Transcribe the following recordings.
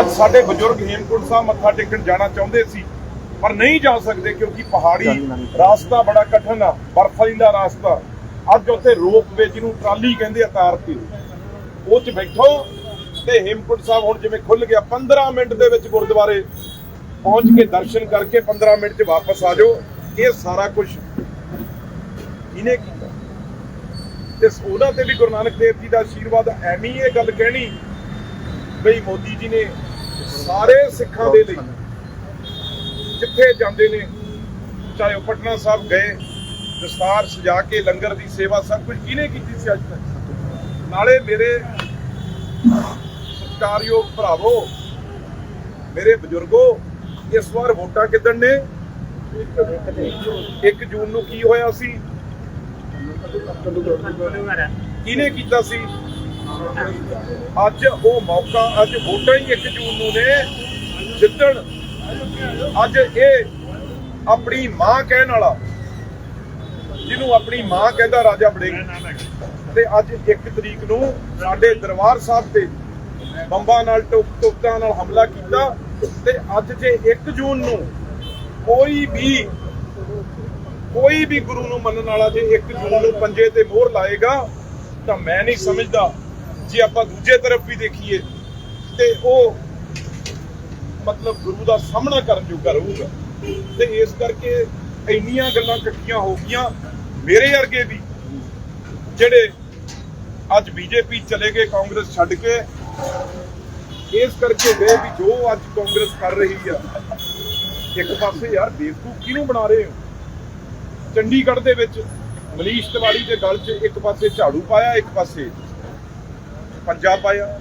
ਅੱਜ ਸਾਡੇ ਬਜ਼ੁਰਗ ਹੇਮਕੁੰਟ ਸਾਹਿਬ ਮੱਥਾ ਟੇਕਣ ਜਾਣਾ ਚਾਹੁੰਦੇ ਸੀ ਪਰ ਨਹੀਂ ਜਾ ਸਕਦੇ ਕਿਉਂਕਿ ਪਹਾੜੀ ਰਾਸਤਾ ਬੜਾ ਕਠਿਨ ਆ ਬਰਫ਼ ਦਾ ਰਾਸਤਾ। ਅੱਜ ਉੱਥੇ ਰੋਪਵੇ ਜਿਹਨੂੰ ਟਰਾਲੀ ਕਹਿੰਦੇ ਆ ਤਾਰ ਤੇ। ਉਹ ਚ ਬੈਠੋ ਤੇ ਹੇਮਕੁੰਟ ਸਾਹਿਬ ਹੁਣ ਜਿਵੇਂ ਖੁੱਲ ਗਿਆ 15 ਮਿੰਟ ਦੇ ਵਿੱਚ ਗੁਰਦੁਆਰੇ ਪਹੁੰਚ ਕੇ ਦਰਸ਼ਨ ਕਰਕੇ 15 ਮਿੰਟ 'ਚ ਵਾਪਸ ਆ ਜਾਓ। ਇਹ ਸਾਰਾ ਕੁਝ ਇਹਨੇ ਕੀਤਾ? ਤੇ ਉਹਨਾਂ ਤੇ ਵੀ ਗੁਰੂ ਨਾਨਕ ਦੇਵ ਜੀ ਦਾ ਆਸ਼ੀਰਵਾਦ ਐਵੇਂ ਇਹ ਗੱਲ ਕਹਿਣੀ ਬਈ ਮੋਦੀ ਜੀ ਨੇ ਸਾਰੇ ਸਿੱਖਾਂ ਦੇ ਲਈ, ਜਿੱਥੇ ਜਾਂਦੇ ਨੇ, ਚਾਹੇ ਉਹ ਪਟਨਾ ਸਾਹਿਬ ਗਏ, ਦਸਤਾਰ ਸਜਾ ਕੇ ਲੰਗਰ ਦੀ ਸੇਵਾ ਸਭ ਕੁਝ ਕਿਹਨੇ ਕੀਤੀ ਸੀ ਅੱਜ ਤੱਕ? ਨਾਲੇ ਮੇਰੇ ਸਤਿਕਾਰਯੋਗ ਭਰਾਵੋ, ਮੇਰੇ ਬਜ਼ੁਰਗੋ, ਇਸ ਵਾਰ ਵੋਟਾਂ ਕਿਦਣ ਨੇ? 1 ਜੂਨ ਨੂੰ ਕੀ ਹੋਇਆ ਸੀ? ਕਿਹਨੇ ਕੀਤਾ ਸੀ? ਅੱਜ ਉਹ ਮੌਕਾ, ਅੱਜ ਵੋਟਾਂ ਹੀ 1 ਜੂਨ ਨੂੰ ਨੇ ਜਿੱਤਣ। ਅੱਜ ਇਹ ਆਪਣੀ ਮਾਂ ਕਹਿਣ ਵਾਲਾ, ਜਿਹਨੂੰ ਆਪਣੀ ਮਾਂ ਕਹਿੰਦਾ ਰਾਜਾ ਬੜੇਗੀ ਤੇ ਅੱਜ 1 ਤਰੀਕ ਨੂੰ ਸਾਡੇ ਦਰਬਾਰ ਸਾਹਿਬ ਤੇ ਬੰਬਾਂ ਨਾਲ ਟੁਕ ਟੋਕਾਂ ਨਾਲ ਹਮਲਾ ਕੀਤਾ। ਤੇ ਅੱਜ ਜੇ 1 ਜੂਨ ਨੂੰ ਕੋਈ ਵੀ ਕੋਈ ਵੀ ਗੁਰੂ ਨੂੰ ਮੰਨਣ ਵਾਲਾ ਜੇ 1 ਜੂਨ ਨੂੰ ਪੰਜੇ ਤੇ ਮੋਹਰ ਲਾਏਗਾ, ਤਾਂ ਮੈਂ ਨਹੀਂ ਸਮਝਦਾ ਜੇ ਆਪਾਂ ਦੂਜੇ ਤਰਫ ਵੀ ਦੇਖੀਏ ਤੇ ਉਹ ਮਤਲਬ ਗੁਰੂ ਦਾ ਸਾਹਮਣਾ ਕਰਨ ਜੋਗਾ ਰਹੂਗਾ। ਤੇ ਇਸ ਕਰਕੇ ਇੰਨੀਆਂ ਗੱਲਾਂ ਇਕੱਠੀਆਂ ਹੋ ਗਈਆਂ, ਮੇਰੇ ਵਰਗੇ ਵੀ, ਜਿਹੜੇ ਅੱਜ ਬੀਜੇਪੀ ਚਲੇ ਗਏ, ਕਾਂਗਰਸ ਛੱਡ ਕੇ, ਇਸ ਕਰਕੇ ਗਏ ਵੀ ਜੋ ਅੱਜ ਕਾਂਗਰਸ ਕਰ ਰਹੀ ਆ, ਇੱਕ ਪਾਸੇ ਯਾਰ ਬੇਵਕੂਫ ਕਿਹਨੂੰ ਬਣਾ ਰਹੇ ਹੋ? ਚੰਡੀਗੜ੍ਹ ਦੇ ਵਿੱਚ ਮਨੀਸ਼ ਤਿਵਾੜੀ ਦੇ ਗਲ 'ਚ ਇੱਕ ਪਾਸੇ ਝਾੜੂ ਪਾਇਆ, ਇੱਕ ਪਾਸੇ ਪੰਜਾ ਪਾਇਆ।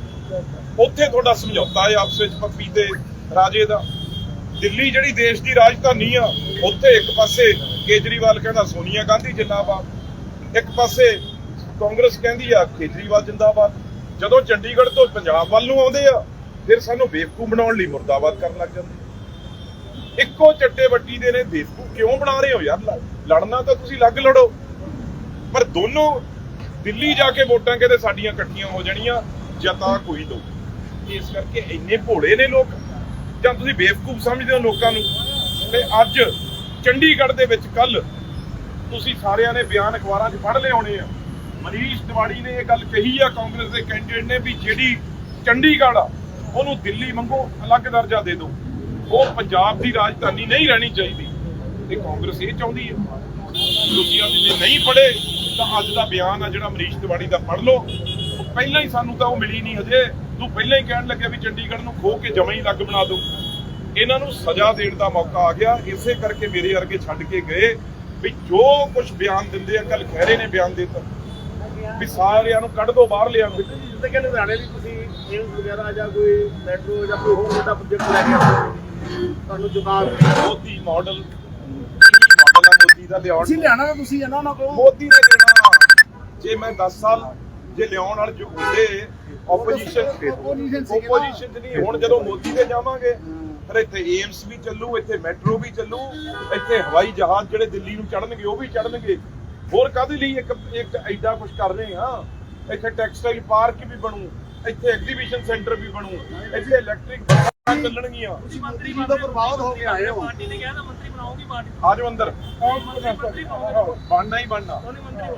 ਉੱਥੇ ਤੁਹਾਡਾ ਸਮਝੌਤਾ ਹੈ ਆਪਸ ਵਿੱਚ ਪੱਪੀ ਤੇ ਰਾਜੇ ਦਾ। ਦਿੱਲੀ ਜਿਹੜੀ ਦੇਸ਼ ਦੀ ਰਾਜਧਾਨੀ ਆ, ਉੱਥੇ ਇੱਕ ਪਾਸੇ ਕੇਜਰੀਵਾਲ ਕਹਿੰਦਾ ਸੋਨੀਆ ਗਾਂਧੀ ਜਿੰਦਾਬਾਦ, ਇੱਕ ਪਾਸੇ ਕਾਂਗਰਸ ਕਹਿੰਦੀ ਆ ਕੇਜਰੀਵਾਲ ਜਿੰਦਾਬਾਦ। ਜਦੋਂ ਚੰਡੀਗੜ੍ਹ ਤੋਂ ਪੰਜਾਬ ਵੱਲ ਨੂੰ ਆਉਂਦੇ ਆ, ਫਿਰ ਸਾਨੂੰ ਬੇਵਕੂਫ ਬਣਾਉਣ ਲਈ ਮੁਰਦਾਬਾਦ ਕਰਨ ਲੱਗ ਜਾਂਦੇ ਇੱਕੋ ਚੱਟੇ ਵੱਟੀ ਦੇ ਨੇ, ਬੇਵਕੂਫ ਕਿਉਂ ਬਣਾ ਰਹੇ ਹੋ ਯਾਰ? ਲ- ਲੜਨਾ ਤਾਂ ਤੁਸੀਂ ਲੱਗ ਲੜੋ। ਪਰ ਦੋਨੋਂ ਦਿੱਲੀ ਜਾ ਕੇ ਵੋਟਾਂ ਕਹਿੰਦੇ ਸਾਡੀਆਂ ਇਕੱਠੀਆਂ ਹੋ ਜਾਣੀਆਂ ਜਤਾ ਕੋਈ ਦੋ ਇਸ ਕਰਕੇ ਇੰਨੇ ਭੋਲੇ ਨੇ ਲੋਕ, ਜਾਂ ਤੁਸੀਂ ਬੇਵਕੂਫ ਸਮਝਦੇ ਹੋ ਲੋਕਾਂ ਨੂੰ? ਤੇ ਅੱਜ ਚੰਡੀਗੜ੍ਹ ਦੇ ਵਿੱਚ ਕੱਲ ਤੁਸੀਂ ਸਾਰਿਆਂ ਨੇ ਬਿਆਨ ਅਖਬਾਰਾਂ 'ਚ ਪੜ੍ਹ ਲਏ ਹੋਣੇ ਆ। ਮਨੀਸ਼ ਤਿਵਾੜੀ ਨੇ ਇਹ ਗੱਲ ਕਹੀ ਆ, ਕਾਂਗਰਸ ਦੇ ਕੈਂਡੀਡੇਟ ਨੇ ਵੀ ਜਿਹੜੀ ਚੰਡੀਗੜ੍ਹ ਆ, ਉਹਨੂੰ ਦਿੱਲੀ ਮੰਗੋ ਅਲੱਗ ਦਰਜਾ ਦੇ ਦਿਓ। ਉਹ ਪੰਜਾਬ ਦੀ ਰਾਜਧਾਨੀ ਨਹੀਂ ਰਹਿਣੀ ਚਾਹੀਦੀ। ਤੇ ਕਾਂਗਰਸ ਇਹ ਚਾਹੁੰਦੀ ਹੈ ਤੁਸੀਂ ਅੱਜ ਜੇ ਨਹੀਂ ਪੜ੍ਹੇ ਤਾਂ ਅੱਜ ਦਾ ਬਿਆਨ ਆ ਜਿਹੜਾ ਮਨੀਸ਼ ਤਿਵਾੜੀ ਦਾ ਪੜ੍ਹ ਲਓ। ਪਹਿਲਾਂ ਹੀ ਸਾਨੂੰ ਤਾਂ ਉਹ ਮਿਲੀ ਨਹੀਂ ਹਜੇ। ਤੂੰ ਪਹਿਲਾਂ ਹੀ ਕਹਿਣ ਲੱਗਿਆ ਵੀ ਚੰਡੀਗੜ੍ਹ ਨੂੰ ਖੋ ਕੇ ਜਮਾਂ ਹੀ ਲੱਗ ਬਣਾ ਦਿਓ ਇਹਨਾਂ ਨੂੰ ਸਜ਼ਾ ਦੇਣ ਦਾ ਮੌਕਾ ਆ ਗਿਆ। ਇਸੇ ਕਰਕੇ ਮੇਰੇ ਵਰਗੇ ਛੱਡ ਕੇ ਗਏ ਵੀ ਜੋ ਕੁਝ ਬਿਆਨ ਦਿੰਦੇ ਆ ਕੱਲ ਖਹਿਰੇ ਨੇ ਬਿਆਨ ਦੇ ਦਿੱਤਾ। ਵੀ ਸਾਰਿਆਂ ਨੂੰ ਕੱਢ ਦੋ ਬਾਹਰ ਲਿਆ ਨੂੰ ਜਿੱਦਾਂ ਕਿ ਲੁਧਿਆਣੇ ਵੀ ਤੁਸੀਂ ਏਮਸ ਵਗੈਰਾ ਜਾਂ ਕੋਈ ਮੈਟਰੋ ਜਾਂ ਕੋਈ ਹੋਰ ਵੱਡਾ ਪ੍ਰੋਜੈਕਟ ਲੈ ਕੇ ਆਉਂਦੇ ਤੁਹਾਨੂੰ ਮੋਦੀ ਮਾਡਲ ਮਾਡਲ ਮੋਦੀ ਦਾ ਲਿਆਉਣ ਤੁਸੀਂ ਲਿਆਣਾ ਤਾਂ ਤੁਸੀਂ ਇਹਨਾਂ ਨਾਲ ਕਹੋ ਮੋਦੀ ਨੇ ਦੇਣਾ। ਜੇ ਮੈਂ 10 ਸਾਲ ਜੇ ਲਿਆਉਣ ਵਾਲੇ ਜੋ ਹੁੰਦੇ ਆਪੋਜੀਸ਼ਨ Opposition ਸੀਗੇ ਨਾ। ਆਪੋਜੀਸ਼ਨ ਚ ਨਹੀਂ ਹੁਣ ਜਦੋਂ ਮੋਦੀ ਦੇ ਜਾਵਾਂਗੇ ਫਿਰ ਇੱਥੇ ਏਮਸ ਵੀ ਚੱਲੂ ਇੱਥੇ ਮੈਟਰੋ ਵੀ ਚੱਲੂ ਇੱਥੇ ਹਵਾਈ ਜਹਾਜ਼ ਜਿਹੜੇ ਦਿੱਲੀ ਨੂੰ ਚੜਨਗੇ ਉਹ ਵੀ ਚੜਨਗੇ ਹੋਰ ਕਾਹਦੇ ਲਈ ਇੱਕ ਇੱਕ ਐਡਾ ਕੁਝ ਕਰ ਰਹੇ ਆ ਇੱਥੇ ਟੈਕਸਟਾਈਲ ਪਾਰਕ ਵੀ ਬਣੂ ਇੱਥੇ ਐਗਜ਼ੀਬਿਸ਼ਨ ਸੈਂਟਰ ਵੀ ਬਣੂ ਇੱਥੇ ਇਲੈਕਟ੍ਰਿਕ ਚੱਲਣਗੀਆਂ। ਤੁਸੀਂ ਮੰਤਰੀ ਬਰਬਾਦ ਹੋ ਕੇ ਆਏ ਹੋ। ਆਜੋ ਅੰਦਰ। ਬਣਨਾ ਹੀ ਬਣਨਾ।